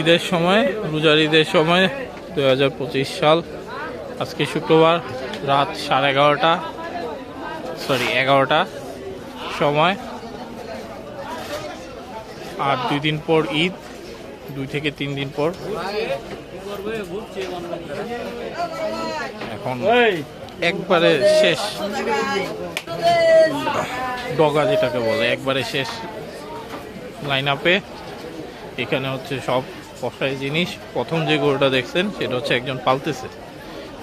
ঈদের সময়, রোজার ঈদের সময় দু হাজার পঁচিশ সাল, আজকে শুক্রবার, রাত সাড়ে এগারোটা সরি এগারোটা সময়। আর দুই দিন পর ঈদ, দুই থেকে তিন দিন পর। এখন একবারে শেষ। ডগা যেটাকে বলে, একবারে শেষ লাইন আপে এখানে হচ্ছে সব কষাই জিনিস। প্রথম যে গরুটা দেখছেন, সেটা হচ্ছে একজন পালতেছে।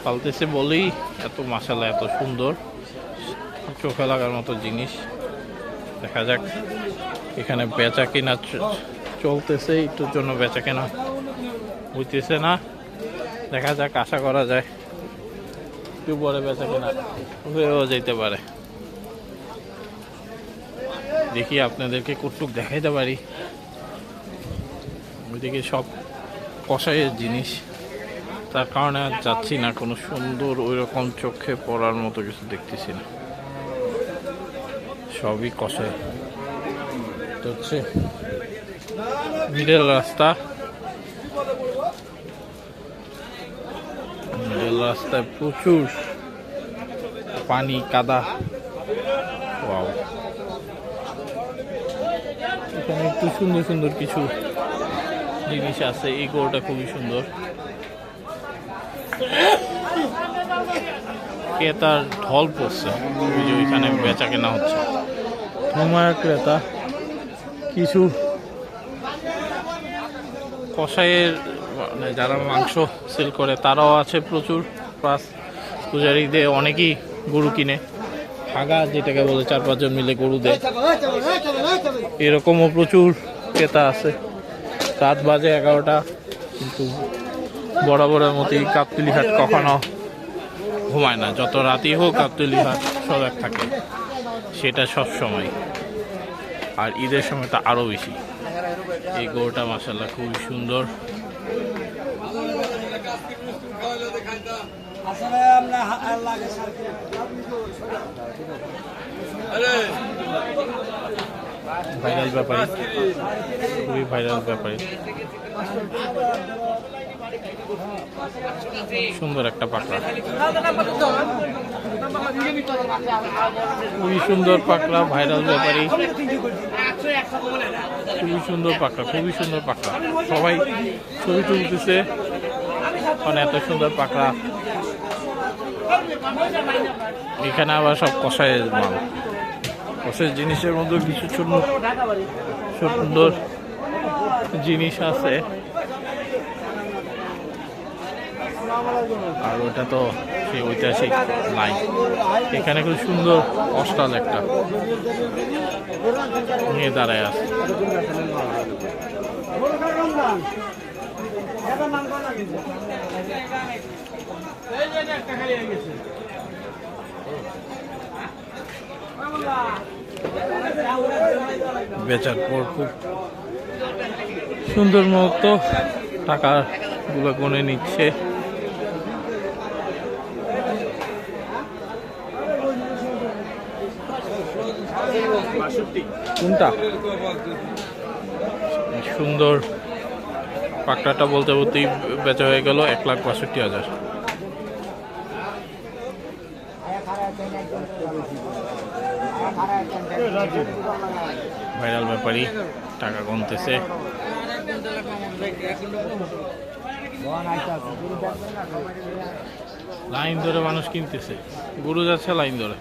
পালতেছে বলেই এত মাসালা এত সুন্দর। চোখে লাগার মতো জিনিস। দেখা যাক, এখানে বেচা কেনা চলতেছে, একটুর জন্য বেচা কেনা হইতেছে না। দেখা যাক, আশা করা যায়। একটু পরে বেচা কেনা হয়েও যেতে পারে। দেখি আপনাদেরকে কটুক দেখাইতে পারি। ওইদিকে সব কষাইয়ের জিনিস। তার কারণে আর যাচ্ছি না, কোনো সুন্দর ওই রকম চোখে পড়ার মতো কিছু দেখতেছি না। সবই কষাই তো হচ্ছে মিডল রাস্তা। মিডল রাস্তায় প্রচুর পানি, কাদা। এখানে একটু সুন্দর সুন্দর কিছু জিনিস আছে এই গরুটা খুবই সুন্দর। ক্রেতার ঢল পড়ছে ওইখানে বেচা কেনা হচ্ছে। ধুমায়া ক্রেতা কিছু কষাইয়ের মানে যারা মাংস সেল করে তারাও আছে প্রচুর। প্লাস পূজারীতে অনেকেই গরু কিনে। হাগা যেটাকে বলে চার পাঁচজন মিলে গরু দেয়। এরকমও প্রচুর ক্রেতা আছে। রাত বাজে এগারোটা, কিন্তু বরাবরের মতোই কাপ্তুলি হাট কখনো ঘুমায় না। যত রাতই হোক কাপ্তুলি হাট সজাগ থাকে। সেটা সব সময়। আর ঈদের সময় তো আরও বেশি। এই গরুটা মাসাল্লাহ খুবই সুন্দর। ভাইরাল ব্যাপারী খুবই ভাইরাল ব্যাপারী সুন্দর একটা পাকড়া। খুবই সুন্দর পাকড়া ভাইরাল ব্যাপারী খুবই সুন্দর পাকড়া, খুবই সুন্দর পাকড়া। সবাই ছবি তুলতেছে। মানে এত সুন্দর পাকড়া। এখানে আবার সব কষায় মাল। কষায়ের জিনিসের মধ্যে কিছু সুন্দর সুন্দর জিনিস আছে। আর ওটা তো সেই ঐতিহাসিক নাই। এখানে খুব সুন্দর অস্টাল একটা নিয়ে দাঁড়ায় আছে। বেচার পর খুব সুন্দর মতো টাকা গুলো গুনে নিচ্ছে। কোনটা? সুন্দর। পাকড়াটা বলতে বলতেই বেচা হয়ে গেল এক লাখ বাষট্টি হাজার। ভাইরাল ব্যাপারই টাকা কমতেছে। লাইন ধরে মানুষ কিনতেছে। গরু যাচ্ছে লাইন ধরে।